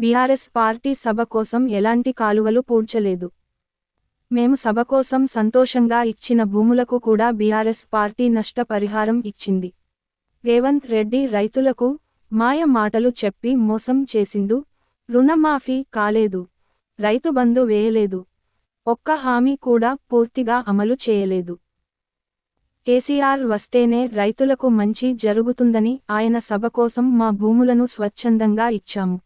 BRS party సభ కోసం ఎలాంటి కాలువలు పూడ్చలేదు. మేము సభ కోసం సంతోషంగా ఇచ్చిన భూములకు కూడా బీఆర్ఎస్ పార్టీ నష్టపరిహారం ఇచ్చింది. రేవంత్ రెడ్డి రైతులకు మాయ మాటలు చెప్పి మోసం చేసిండు. రుణమాఫీ కాలేదు. రైతు బంధు వేయలేదు. ఒక్క హామీ కూడా పూర్తిగా అమలు చేయలేదు. కేసీఆర్ వస్తేనే రైతులకు మంచి జరుగుతుందని ఆయన సభ కోసం మా భూములను స్వచ్ఛందంగా ఇచ్చాము.